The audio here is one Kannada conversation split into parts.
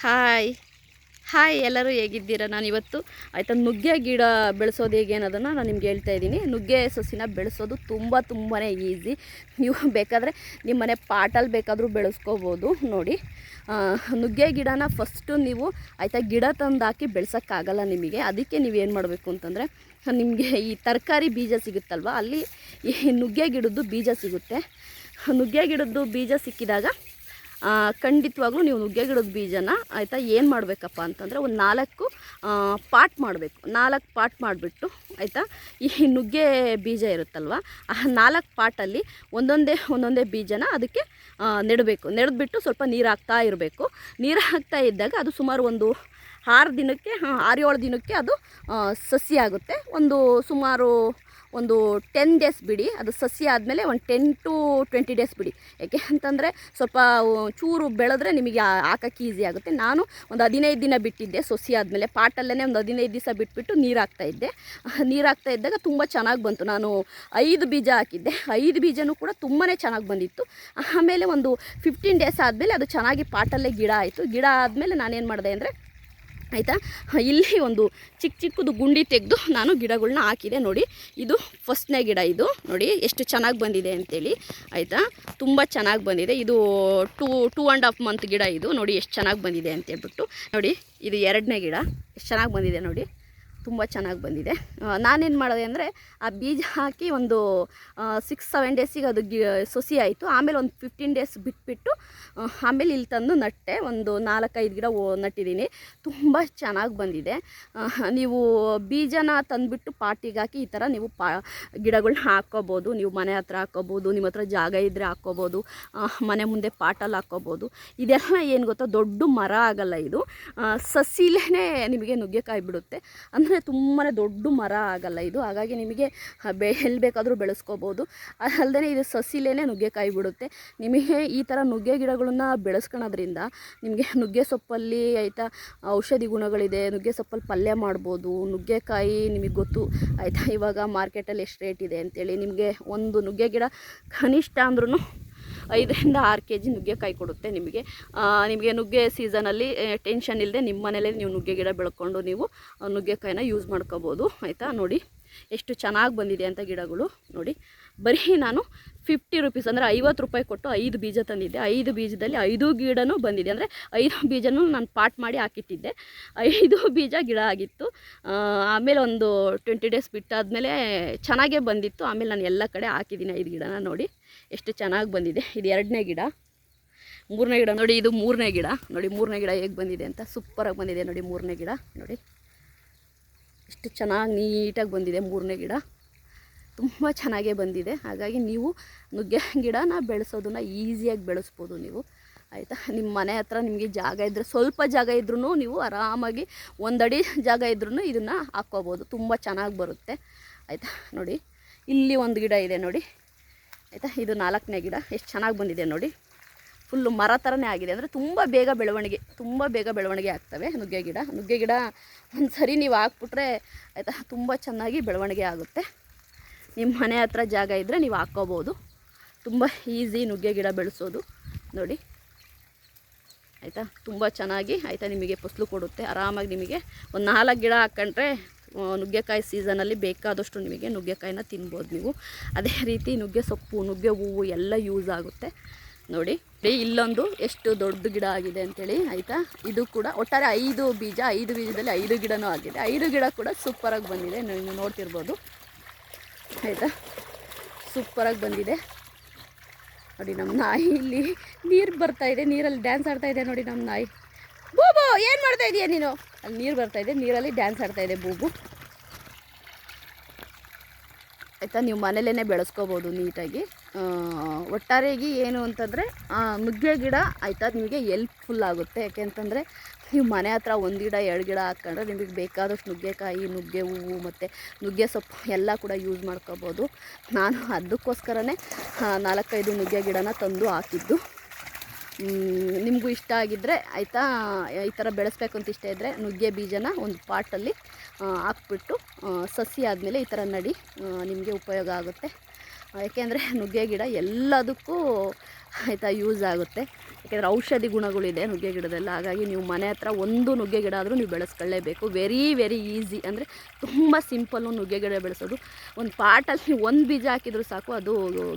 ಹಾಯ್ ಹಾಯ್ ಎಲ್ಲರೂ ಹೇಗಿದ್ದೀರಾ? ನಾನು ಇವತ್ತು ಆಯಿತಾ ನುಗ್ಗೆ ಗಿಡ ಬೆಳೆಸೋದು ಹೇಗೆ ಅನ್ನೋದನ್ನು ನಾನು ನಿಮ್ಗೆ ಹೇಳ್ತಾ ಇದ್ದೀನಿ. ನುಗ್ಗೆ ಸಸಿನ ಬೆಳೆಸೋದು ತುಂಬ ತುಂಬಾ ಈಸಿ ನೀವು ಬೇಕಾದರೆ ನಿಮ್ಮ ಮನೆ ಪಾಟಲ್ಲಿ ಬೇಕಾದರೂ ಬೆಳೆಸ್ಕೋಬೋದು. ನೋಡಿ ನುಗ್ಗೆ ಗಿಡನ ಫಸ್ಟು ನೀವು ಆಯಿತಾ ಗಿಡ ತಂದು ಹಾಕಿ ಬೆಳೆಸೋಕ್ಕಾಗಲ್ಲ ನಿಮಗೆ. ಅದಕ್ಕೆ ನೀವೇನು ಮಾಡಬೇಕು ಅಂತಂದರೆ, ನಿಮಗೆ ಈ ತರಕಾರಿ ಬೀಜ ಸಿಗುತ್ತಲ್ವ? ಅಲ್ಲಿ ಈ ನುಗ್ಗೆ ಗಿಡದ್ದು ಬೀಜ ಸಿಗುತ್ತೆ. ನುಗ್ಗೆ ಗಿಡದ್ದು ಬೀಜ ಸಿಕ್ಕಿದಾಗ ಖಂಡಿತವಾಗ್ಲೂ ನೀವು ನುಗ್ಗೆ ಗಿಡದ ಬೀಜನ ಆಯಿತಾ ಏನು ಮಾಡಬೇಕಪ್ಪ ಅಂತಂದರೆ ಒಂದು ನಾಲ್ಕು ಪಾಟ್ ಮಾಡಬೇಕು. ನಾಲ್ಕು ಪಾಟ್ ಮಾಡಿಬಿಟ್ಟು ಆಯಿತಾ ಈ ನುಗ್ಗೆ ಬೀಜ ಇರುತ್ತಲ್ವ, ಆ ನಾಲ್ಕು ಪಾಟಲ್ಲಿ ಒಂದೊಂದೇ ಒಂದೊಂದೇ ಬೀಜನ ಅದಕ್ಕೆ ನೆಡಬೇಕು. ನೆಡೆದ್ಬಿಟ್ಟು ಸ್ವಲ್ಪ ನೀರು ಹಾಕ್ತಾ ಇರಬೇಕು. ನೀರು ಹಾಕ್ತಾ ಇದ್ದಾಗ ಅದು ಸುಮಾರು ಒಂದು ಆರು ದಿನಕ್ಕೆ ಆರು ಏಳು ದಿನಕ್ಕೆ ಅದು ಸಸಿ ಆಗುತ್ತೆ. ಒಂದು ಸುಮಾರು ಒಂದು ಟೆನ್ ಡೇಸ್ ಬಿಡಿ, ಅದು ಸಸಿ ಆದಮೇಲೆ ಒಂದು ಟೆನ್ ಟು ಟ್ವೆಂಟಿ ಡೇಸ್ ಬಿಡಿ. ಯಾಕೆ ಅಂತಂದರೆ ಸ್ವಲ್ಪ ಚೂರು ಬೆಳೆದ್ರೆ ನಿಮಗೆ ಹಾಕೋಕ್ಕೆ ಈಸಿ ಆಗುತ್ತೆ. ನಾನು ಒಂದು ಹದಿನೈದು ದಿನ ಬಿಟ್ಟಿದ್ದೆ, ಸಸಿ ಆದಮೇಲೆ ಪಾಟಲ್ಲೇ ಒಂದು ಹದಿನೈದು ದಿವಸ ಬಿಟ್ಬಿಟ್ಟು ನೀರು ಹಾಕ್ತಾ ಇದ್ದೆ. ನೀರು ಹಾಕ್ತಾ ಇದ್ದಾಗ ತುಂಬ ಚೆನ್ನಾಗಿ ಬಂತು. ನಾನು ಐದು ಬೀಜ ಹಾಕಿದ್ದೆ. ಐದು ಬೀಜನೂ ಕೂಡ ತುಂಬಾ ಚೆನ್ನಾಗಿ ಬಂದಿತ್ತು. ಆಮೇಲೆ ಒಂದು ಫಿಫ್ಟೀನ್ ಡೇಸ್ ಆದಮೇಲೆ ಅದು ಚೆನ್ನಾಗಿ ಪಾಟಲ್ಲೇ ಗಿಡ ಆಯಿತು. ಗಿಡ ಆದಮೇಲೆ ನಾನೇನು ಮಾಡಿದೆ ಅಂದರೆ ಆಯಿತಾ? ಇಲ್ಲಿ ಒಂದು ಚಿಕ್ಕ ಚಿಕ್ಕದು ಗುಂಡಿ ತೆಗೆದು ನಾನು ಗಿಡಗಳನ್ನ ಹಾಕಿದೆ ನೋಡಿ. ಇದು ಫಸ್ಟ್ನೇ ಗಿಡ ಇದು. ನೋಡಿ, ಎಷ್ಟು ಚೆನ್ನಾಗಿ ಬಂದಿದೆ ಅಂತೇಳಿ. ಆಯಿತಾ? ತುಂಬ ಚೆನ್ನಾಗಿ ಬಂದಿದೆ. ಇದು two two and half month ಗಿಡ ಇದು. ನೋಡಿ, ಎಷ್ಟು ಚೆನ್ನಾಗಿ ಬಂದಿದೆ ಅಂತೇಳ್ಬಿಟ್ಟು ನೋಡಿ, ಇದು ಎರಡನೇ ಗಿಡ. ಎಷ್ಟು ಚೆನ್ನಾಗಿ ಬಂದಿದೆ ನೋಡಿ. ತುಂಬ ಚೆನ್ನಾಗಿ ಬಂದಿದೆ. ನಾನೇನು ಮಾಡಿದೆ ಅಂದರೆ ಆ ಬೀಜ ಹಾಕಿ ಒಂದು ಸಿಕ್ಸ್ ಸೆವೆನ್ ಡೇಸಿಗೆ ಅದು ಗಿ, ಸೊಸಿ ಆಯಿತು. ಆಮೇಲೆ ಒಂದು ಫಿಫ್ಟೀನ್ ಡೇಸ್ ಬಿಟ್ಬಿಟ್ಟು ಆಮೇಲೆ ಇಲ್ಲಿ ತಂದು ನಟ್ಟೆ. ಒಂದು ನಾಲ್ಕೈದು ಗಿಡ ನಟ್ಟಿದ್ದೀನಿ. ತುಂಬ ಚೆನ್ನಾಗಿ ಬಂದಿದೆ. ನೀವು ಬೀಜನ ತಂದುಬಿಟ್ಟು ಪಾಟಿಗೆ ಹಾಕಿ ಈ ಥರ ನೀವು ಪಾ, ಗಿಡಗಳ್ನ ಹಾಕ್ಕೋಬೋದು. ನೀವು ಮನೆ ಹತ್ರ ಹಾಕ್ಕೋಬೋದು, ನಿಮ್ಮ ಹತ್ರ ಜಾಗ ಇದ್ದರೆ ಹಾಕ್ಕೋಬೋದು ಮನೆ ಮುಂದೆ ಪಾಟಲ್ಲಿ ಹಾಕ್ಕೋಬೋದು. ಇದೆಲ್ಲ ಏನು ಗೊತ್ತಾ? ದೊಡ್ಡ ಮರ ಆಗಲ್ಲ ಇದು. ಸಸಿಲೇ ನಿಮಗೆ ನುಗ್ಗೆಕಾಯಿ ಬಿಡುತ್ತೆ. ಅಂದರೆ ತುಂಬಾ ದೊಡ್ಡ ಮರ ಆಗಲ್ಲ ಇದು. ಹಾಗಾಗಿ ನಿಮಗೆ ಬೆ ಎಲ್ಲಿ ಬೇಕಾದರೂ ಬೆಳೆಸ್ಕೋಬೋದು. ಅಲ್ಲದೆ ಇದು ಸಸಿಲೇನೆ ನುಗ್ಗೆಕಾಯಿ ಬಿಡುತ್ತೆ. ನಿಮಗೆ ಈ ಥರ ನುಗ್ಗೆ ಗಿಡಗಳನ್ನ ಬೆಳೆಸ್ಕೊಳೋದ್ರಿಂದ ನಿಮಗೆ ನುಗ್ಗೆ ಸೊಪ್ಪಲ್ಲಿ ಆಯಿತಾ, ಔಷಧಿ ಗುಣಗಳಿದೆ, ನುಗ್ಗೆ ಸೊಪ್ಪಲ್ಲಿ ಪಲ್ಯ ಮಾಡ್ಬೋದು, ನುಗ್ಗೆಕಾಯಿ ನಿಮಗೆ ಗೊತ್ತು, ಆಯಿತಾ, ಇವಾಗ ಮಾರ್ಕೆಟಲ್ಲಿ ಎಷ್ಟು ರೇಟ್ ಇದೆ ಅಂತೇಳಿ ನಿಮಗೆ ಒಂದು ನುಗ್ಗೆ ಗಿಡ ಕನಿಷ್ಠ ಅಂದ್ರೂ ಐದರಿಂದ ಆರು ಕೆ ಜಿ ನುಗ್ಗೆಕಾಯಿ ಕೊಡುತ್ತೆ ನಿಮಗೆ. ನಿಮಗೆ ನುಗ್ಗೆ ಸೀಸನಲ್ಲಿ ಟೆನ್ಷನ್ ಇಲ್ಲದೆ ನಿಮ್ಮ ಮನೇಲೆ ನೀವು ನುಗ್ಗೆ ಗಿಡ ಬೆಳ್ಕೊಂಡು ನೀವು ನುಗ್ಗೆಕಾಯಿನ ಯೂಸ್ ಮಾಡ್ಕೋಬೋದು. ಆಯಿತಾ? ನೋಡಿ, ಎಷ್ಟು ಚೆನ್ನಾಗಿ ಬಂದಿದೆ ಅಂತ ಗಿಡಗಳು. ನೋಡಿ, ಬರೀ ನಾನು ಫಿಫ್ಟಿ ರುಪೀಸ್ ಅಂದರೆ ಐವತ್ತು ರೂಪಾಯಿ ಕೊಟ್ಟು ಐದು ಬೀಜ ತಂದಿದ್ದೆ. ಐದು ಬೀಜದಲ್ಲಿ ಐದು ಗಿಡನೂ ಬಂದಿದೆ. ಅಂದರೆ ಐದು ಬೀಜನೂ ನಾನು ಪಾಟ್ ಮಾಡಿ ಹಾಕಿಟ್ಟಿದ್ದೆ. ಐದು ಬೀಜ ಗಿಡ ಆಗಿತ್ತು. ಆಮೇಲೆ ಒಂದು ಟ್ವೆಂಟಿ ಡೇಸ್ ಬಿಟ್ಟಾದಮೇಲೆ ಚೆನ್ನಾಗೇ ಬಂದಿತ್ತು. ಆಮೇಲೆ ನಾನು ಎಲ್ಲ ಕಡೆ ಹಾಕಿದ್ದೀನಿ ಐದು ಗಿಡನ. ನೋಡಿ ಎಷ್ಟು ಚೆನ್ನಾಗಿ ಬಂದಿದೆ. ಇದು ಎರಡನೇ ಗಿಡ. ಮೂರನೇ ಗಿಡ ನೋಡಿ, ಇದು ಮೂರನೇ ಗಿಡ. ನೋಡಿ, ಮೂರನೇ ಗಿಡ ಹೇಗೆ ಬಂದಿದೆ ಅಂತ. ಸೂಪರಾಗಿ ಬಂದಿದೆ ನೋಡಿ ಮೂರನೇ ಗಿಡ. ನೋಡಿ. ಎಷ್ಟು ಚೆನ್ನಾಗಿ ನೀಟಾಗಿ ಬಂದಿದೆ ಮೂರನೇ ಗಿಡ. ತುಂಬ ಚೆನ್ನಾಗೇ ಬಂದಿದೆ. ಹಾಗಾಗಿ ನೀವು ನುಗ್ಗೆ ಗಿಡನ ಬೆಳೆಸೋದನ್ನ ಈಸಿಯಾಗಿ ಬೆಳೆಸ್ಬೋದು ನೀವು. ಆಯಿತಾ? ನಿಮ್ಮ ಮನೆ ಹತ್ರ ನಿಮಗೆ ಜಾಗ ಇದ್ದರೆ ಸ್ವಲ್ಪ ಜಾಗ ಇದ್ರೂ ನೀವು ಆರಾಮಾಗಿ ಒಂದಡಿ ಜಾಗ ಇದ್ರೂ ಇದನ್ನು ಹಾಕ್ಕೋಬೋದು. ತುಂಬ ಚೆನ್ನಾಗಿ ಬರುತ್ತೆ. ಆಯಿತಾ? ನೋಡಿ, ಇಲ್ಲಿ ಒಂದು ಗಿಡ ಇದೆ ನೋಡಿ. ಆಯಿತಾ? ಇದು ನಾಲ್ಕನೇ ಗಿಡ. ಎಷ್ಟು ಚೆನ್ನಾಗಿ ಬಂದಿದೆ ನೋಡಿ. ಫುಲ್ಲು ಮರ ಥರನೇ ಆಗಿದೆ. ಅಂದರೆ ತುಂಬ ಬೇಗ ಬೆಳವಣಿಗೆ, ತುಂಬ ಬೇಗ ಬೆಳವಣಿಗೆ ಆಗ್ತವೆ ನುಗ್ಗೆ ಗಿಡ. ನುಗ್ಗೆ ಗಿಡ ಒಂದು ಸರಿ ನೀವು ಹಾಕ್ಬಿಟ್ರೆ ಆಯಿತಾ? ತುಂಬ ಚೆನ್ನಾಗಿ ಬೆಳವಣಿಗೆ ಆಗುತ್ತೆ. ನಿಮ್ಮ ಮನೆ ಹತ್ರ ಜಾಗ ಇದ್ದರೆ ನೀವು ಹಾಕ್ಕೋಬೋದು. ತುಂಬ ಈಸಿ ನುಗ್ಗೆ ಗಿಡ ಬೆಳೆಸೋದು. ನೋಡಿ. ಆಯಿತಾ? ತುಂಬ ಚೆನ್ನಾಗಿ ಆಯಿತಾ ನಿಮಗೆ ಫಸಲು ಕೊಡುತ್ತೆ. ಆರಾಮಾಗಿ ನಿಮಗೆ ಒಂದು ನಾಲ್ಕು ಗಿಡ ಹಾಕ್ಕೊಂಡ್ರೆ ನುಗ್ಗೆಕಾಯಿ ಸೀಸನಲ್ಲಿ ಬೇಕಾದಷ್ಟು ನಿಮಗೆ ನುಗ್ಗೆಕಾಯಿನ ತಿನ್ಬೋದು ನೀವು. ಅದೇ ರೀತಿ ನುಗ್ಗೆ ಸೊಪ್ಪು, ನುಗ್ಗೆ ಹೂವು ಎಲ್ಲ ಯೂಸ್ ಆಗುತ್ತೆ. ನೋಡಿ ಇಲ್ಲೊಂದು ಎಷ್ಟು ದೊಡ್ಡ ಗಿಡ ಆಗಿದೆ ಅಂತೇಳಿ ಆಯಿತಾ? ಇದು ಕೂಡ ಒಟ್ಟಾರೆ ಐದು ಬೀಜ, ಐದು ಬೀಜದಲ್ಲಿ ಐದು ಗಿಡನೂ ಆಗಿದೆ. ಐದು ಗಿಡ ಕೂಡ ಸೂಪರಾಗಿ ಬಂದಿದೆ. ನೀವು ನೋಡ್ತಿರ್ಬೋದು. ಆಯಿತಾ? ಸೂಪರಾಗಿ ಬಂದಿದೆ. ನೋಡಿ, ನಮ್ಮ ನಾಯಿ ಇಲ್ಲಿ ನೀರು ಬರ್ತಾ ಇದೆ. ನೀರಲ್ಲಿ ಡ್ಯಾನ್ಸ್ ಆಡ್ತಾ ಇದೆ ನೋಡಿ ನಮ್ಮ ನಾಯಿ. ಬೋಬೋ, ಏನು ಮಾಡ್ತಾ ಇದೀಯ ನೀನು? ಅಲ್ಲಿ ನೀರು ಇದೆ, ನೀರಲ್ಲಿ ಡ್ಯಾನ್ಸ್ ಆಡ್ತಾ ಇದೆ ಬೂಬು. ಆಯಿತಾ, ನೀವು ಮನೇಲೇ ಬೆಳೆಸ್ಕೋಬೋದು ನೀಟಾಗಿ. ಒಟ್ಟಾರೆಯಾಗಿ ಏನು ಅಂತಂದರೆ ನುಗ್ಗೆ ಗಿಡ ಆಯಿತಾ, ನಿಮಗೆ ಎಲ್ಪ್ಫುಲ್ ಆಗುತ್ತೆ. ಯಾಕೆ ಅಂತಂದರೆ, ನೀವು ಮನೆ ಹತ್ರ ಒಂದು ಗಿಡ, ಎರಡು ಗಿಡ ಹಾಕ್ಕೊಂಡ್ರೆ ನಿಮಗೆ ಬೇಕಾದಷ್ಟು ನುಗ್ಗೆಕಾಯಿ, ನುಗ್ಗೆ ಹೂವು ಮತ್ತು ನುಗ್ಗೆ ಸೊಪ್ಪು ಎಲ್ಲ ಕೂಡ ಯೂಸ್ ಮಾಡ್ಕೋಬೋದು. ನಾನು ಅದಕ್ಕೋಸ್ಕರನೇ ನಾಲ್ಕೈದು ನುಗ್ಗೆ ಗಿಡನ ತಂದು ಹಾಕಿದ್ದು. ನಿಮಗೂ ಇಷ್ಟ ಆಗಿದ್ದರೆ ಆಯಿತಾ? ಈ ಥರ ಬೆಳೆಸ್ಬೇಕು ಅಂತ ಇಷ್ಟ ಇದ್ದರೆ ನುಗ್ಗೆ ಬೀಜನ ಒಂದು ಪಾಟಲ್ಲಿ ಹಾಕ್ಬಿಟ್ಟು ಸಸಿ ಆದಮೇಲೆ ಈ ಥರ ನಡಿ ನಿಮಗೆ ಉಪಯೋಗ ಆಗುತ್ತೆ. ಯಾಕೆಂದರೆ ನುಗ್ಗೆ ಗಿಡ ಎಲ್ಲದಕ್ಕೂ ಆಯಿತಾ ಯೂಸ್ ಆಗುತ್ತೆ. ಯಾಕೆಂದರೆ ಔಷಧಿ ಗುಣಗಳಿದೆ ನುಗ್ಗೆ ಗಿಡದಲ್ಲ. ಹಾಗಾಗಿ ನೀವು ಮನೆ ಹತ್ರ ಒಂದು ನುಗ್ಗೆ ಗಿಡ ಆದರೂ ನೀವು ಬೆಳೆಸ್ಕೊಳ್ಳೇಬೇಕು. ವೆರಿ ವೆರಿ ಈಸಿ ಅಂದರೆ ತುಂಬ ಸಿಂಪಲ್ಲು ನುಗ್ಗೆ ಗಿಡ ಬೆಳೆಸೋದು. ಒಂದು ಪಾಟಲ್ಲಿ ಒಂದು ಬೀಜ ಹಾಕಿದರೂ ಸಾಕು, ಅದು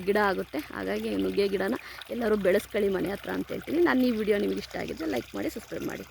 ಗಿಡ ಆಗುತ್ತೆ. ಹಾಗಾಗಿ ನುಗ್ಗೆ ಗಿಡನ ಎಲ್ಲರೂ ಬೆಳೆಸ್ಕೊಳ್ಳಿ ಮನೆ ಹತ್ರ ಅಂತ ಹೇಳ್ತೀನಿ. ನಾನು ಈ ವಿಡಿಯೋ ನಿಮಗೆ ಇಷ್ಟ ಆಗಿದ್ದರೆ ಲೈಕ್ ಮಾಡಿ ಸಬ್ಸ್ಕ್ರೈಬ್ ಮಾಡಿ.